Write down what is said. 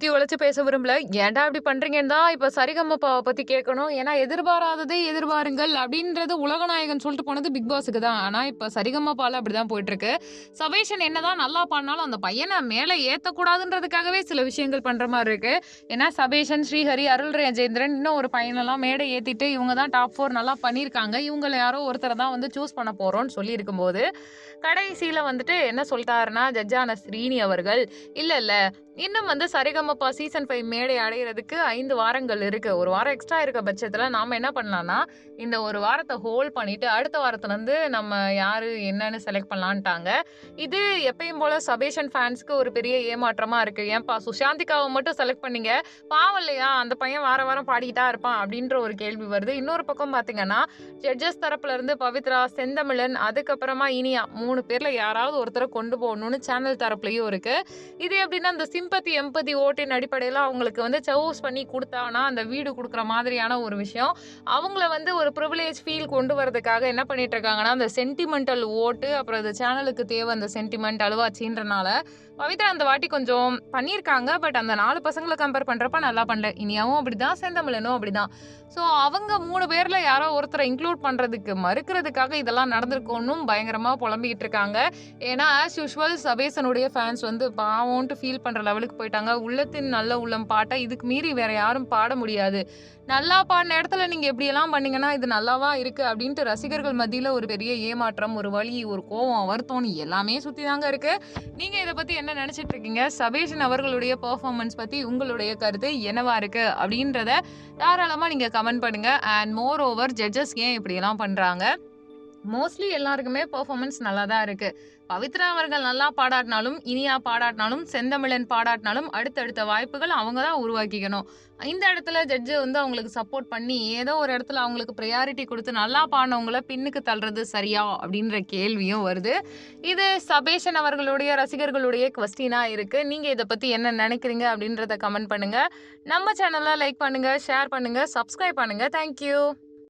சுத்தி உழைச்சு பேச விரும்பல. ஏன்டா இப்படி பண்றீங்கன்னு தான் இப்ப சரிகம்மப்பாவை பத்தி கேட்கணும். ஏன்னா எதிர்பாராததை எதிர்பாருங்கள் அப்படின்றது உலகநாயகன் சொல்லிட்டு போனது பிக் பாஸுக்கு தான். ஆனா இப்ப சரிகம்மப்பால அப்படிதான் போயிட்டு இருக்கு சபேஷன் என்னதான் நல்லா பண்ணாலும் அந்த பையனை மேல ஏத்தக்கூடாதுன்றதுக்காகவே சில விஷயங்கள் பண்ற மாதிரி இருக்கு. ஏன்னா சபேஷன் ஸ்ரீஹரி அருள் ராஜேந்திரன் இன்னும் ஒரு பையனெல்லாம் மேடை ஏத்திட்டு இவங்க தான் டாப் ஃபோர் நல்லா பண்ணியிருக்காங்க. இவங்கள யாரோ ஒருத்தரை தான் வந்து சூஸ் பண்ண போறோம்னு சொல்லி இருக்கும்போது கடைசியில வந்துட்டு என்ன சொல்லிட்டாருன்னா ஜட்ஜான ஸ்ரீனி அவர்கள். இல்ல இல்ல இன்னும் வந்து சரிகமப்பா சீசன் ஃபைவ் மேடை அடையிறதுக்கு ஐந்து வாரங்கள் இருக்கு. ஒரு வாரம் எக்ஸ்ட்ரா இருக்க பட்சத்தில் நாம் என்ன பண்ணலாம்னா இந்த ஒரு வாரத்தை ஹோல்ட் பண்ணிட்டு அடுத்த வாரத்துலேருந்து நம்ம யார் என்னன்னு செலக்ட் பண்ணலான்ட்டாங்க இது எப்பயும் போல சபேஷன் ஃபேன்ஸ்க்கு ஒரு பெரிய ஏமாற்றமாக இருக்கு. ஏன்பா சுஷாந்திகாவை மட்டும் செலக்ட் பண்ணீங்க? பாவம் இல்லையா? அந்த பையன் வார வாரம் பாடிக்கிட்டா இருப்பான் அப்படின்ற ஒரு கேள்வி வருது. இன்னொரு பக்கம் பார்த்தீங்கன்னா ஜட்ஜஸ் தரப்புலேருந்து பவித்ரா செந்தமிழன் அதுக்கப்புறமா இனியா மூணு பேரில் யாராவது ஒருத்தரை கொண்டு போகணும்னு சேனல் தரப்புலையும் இருக்கு. இது எப்படின்னா இந்த சிம்பத்தி எம்பதி ஓட்டின் அடிப்படையில் அவங்களுக்கு வந்து சவுஸ் பண்ணி கொடுத்தானா அந்த வீடு கொடுக்குற மாதிரியான ஒரு விஷயம். அவங்கள வந்து ஒரு ப்ரிவிலேஜ் ஃபீல் கொண்டு வரதுக்காக என்ன பண்ணிட்டு இருக்காங்கன்னா அந்த சென்டிமெண்டல் ஓட்டு அப்புறம் இந்த சேனலுக்கு தேவை அந்த சென்டிமெண்ட் அழுவாச்சின்றனால பவித்ரா அந்த வாட்டி கொஞ்சம் பண்ணியிருக்காங்க. பட் அந்த நாலு பசங்களை கம்பேர் பண்ணுறப்ப நல்லா பண்ணல. இனியாவும் அப்படிதான் செந்தமிழனும் அப்படிதான். ஸோ அவங்க மூணு பேரில் யாரோ ஒருத்தரை இன்க்ளூட் பண்ணுறதுக்கு மறுக்கிறதுக்காக இதெல்லாம் நடந்திருக்கோன்னும் பயங்கரமாக புலம்பிக்கிட்டு இருக்காங்க. ஏன்னா ஆஸ் யூஷுவல் சபேசனுடைய ஃபேன்ஸ் வந்து பாவோன்ட்டு ஃபீல் பண்ணுற லெவலுக்கு போயிட்டாங்க. உள்ளத்தின் நல்ல உள்ளம் பாட்டை இதுக்கு மீறி வேற யாரும் பாட முடியாது. நல்லா பாடின இடத்துல நீங்கள் எப்படியெல்லாம் பண்ணீங்கன்னா இது நல்லாவா இருக்குது அப்படின்ட்டு ரசிகர்கள் மத்தியில் ஒரு பெரிய ஏமாற்றம் ஒரு வழி ஒரு கோவம் வருத்தம் எல்லாமே சுற்றி தாங்க இருக்குது நீங்கள் இதை பற்றி என்ன நினச்சிட்டு இருக்கீங்க? சபேஷன் அவர்களுடைய பெர்ஃபார்மன்ஸ் பற்றி உங்களுடைய கருத்து என்னவா இருக்குது அப்படின்றத தாராளமாக நீங்கள் கமெண்ட் பண்ணுங்கள் அண்ட் மோர் ஓவர் ஜட்ஜஸ் ஏன் இப்படியெல்லாம் பண்ணுறாங்க மோஸ்ட்லி எல்லாருக்குமே பெர்ஃபார்மன்ஸ் நல்லா தான் இருக்குது பவித்ரா அவர்கள் நல்லா பாடாட்டினாலும் இனியா பாடாட்டினாலும் செந்தமிழன் பாடாட்டினாலும் அடுத்தடுத்த வாய்ப்புகள் அவங்க தான் உருவாக்கிக்கணும். இந்த இடத்துல ஜட்ஜு வந்து அவங்களுக்கு சப்போர்ட் பண்ணி ஏதோ ஒரு இடத்துல அவங்களுக்கு ப்ரையாரிட்டி கொடுத்து நல்லா பாடினவங்கள பின்னுக்கு தள்ளுறது சரியா அப்படின்ற கேள்வியும் வருது. இது சபேஷன் அவர்களுடைய ரசிகர்களுடைய கொஸ்டினாக இருக்குது நீங்கள் இதை பற்றி என்ன நினைக்கிறீங்க அப்படின்றத கமெண்ட் பண்ணுங்கள் நம்ம சேனலை லைக் பண்ணுங்கள் ஷேர் பண்ணுங்கள் சப்ஸ்கிரைப் பண்ணுங்கள் தேங்க்யூ